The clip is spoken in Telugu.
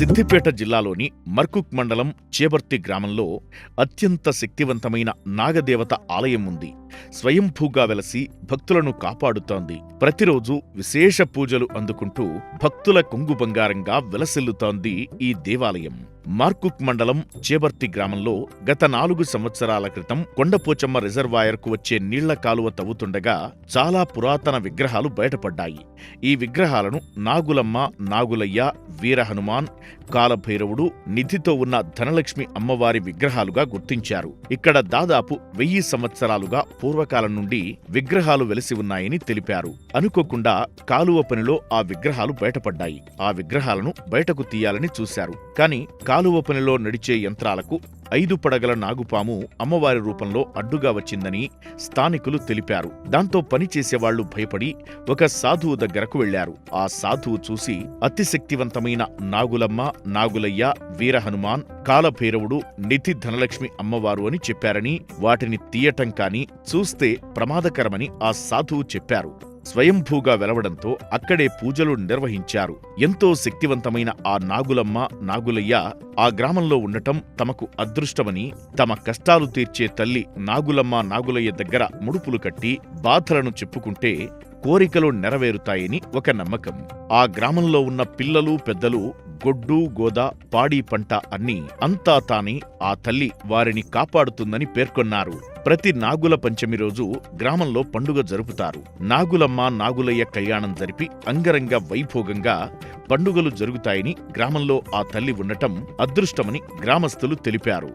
సిద్దిపేట జిల్లాలోని మర్కుక్ మండలం చేబర్తి గ్రామంలో అత్యంత శక్తివంతమైన నాగదేవత ఆలయం ఉంది. స్వయంభూగా వెలసి భక్తులను కాపాడుతోంది. ప్రతిరోజు విశేష పూజలు అందుకుంటూ భక్తుల కొంగు బంగారంగా వెలసిల్లుతోంది ఈ దేవాలయం. మార్కుక్ మండలం చేబర్తి గ్రామంలో గత నాలుగు సంవత్సరాల క్రితం కొండపోచమ్మ రిజర్వాయర్కు వచ్చే నీళ్ళ కాలువ తవ్వుతుండగా చాలా పురాతన విగ్రహాలు బయటపడ్డాయి. ఈ విగ్రహాలను నాగులమ్మ నాగులయ్య వీరహనుమాన్ కాలభైరవుడు నిధితో ఉన్న ధనలక్ష్మి అమ్మవారి విగ్రహాలుగా గుర్తించారు. ఇక్కడ దాదాపు వెయ్యి సంవత్సరాలుగా పూర్వకాలం నుండి విగ్రహాలు వెలిసి ఉన్నాయని తెలిపారు. అనుకోకుండా కాలువ పనిలో ఆ విగ్రహాలు బయటపడ్డాయి. ఆ విగ్రహాలను బయటకు తీయాలని చూశారు. కానీ కాలువ పనిలో నడిచే యంత్రాలకు ఐదు పడగల నాగుపాము అమ్మవారి రూపంలో అడ్డుగా వచ్చిందని స్థానికులు తెలిపారు. దాంతో పనిచేసేవాళ్ళు భయపడి ఒక సాధువు దగ్గరకు వెళ్ళారు. ఆ సాధువు చూసి అతిశక్తివంతమైన నాగులమ్మ నాగులయ్య వీరహనుమాన్ కాలభైరవుడు నిధి ధనలక్ష్మి అమ్మవారు అని చెప్పారని వాటిని తీయటం కాని చూస్తే ప్రమాదకరమని ఆ సాధువు చెప్పారు. స్వయంభూగా వెలవడంతో అక్కడే పూజలు నిర్వహించారు. ఎంతో శక్తివంతమైన ఆ నాగులమ్మ నాగులయ్య ఆ గ్రామంలో ఉండటం తమకు అదృష్టమని తమ కష్టాలు తీర్చే తల్లి నాగులమ్మ నాగులయ్య దగ్గర ముడుపులు కట్టి బాధలను చెప్పుకుంటే కోరికలు నెరవేరుతాయని ఒక నమ్మకం. ఆ గ్రామంలో ఉన్న పిల్లలు పెద్దలు గొడ్డు గోద పాడి పంట అన్ని అంతా తానే ఆ తల్లి వారిని కాపాడుతుందని పేర్కొన్నారు. ప్రతి నాగుల పంచమి రోజు గ్రామంలో పండుగ జరుపుతారు. నాగులమ్మ నాగులయ్య కళ్యాణం జరిపి అంగరంగ వైభోగంగా పండుగలు జరుగుతాయని గ్రామంలో ఆ తల్లి ఉండటం అదృష్టమని గ్రామస్తులు తెలిపారు.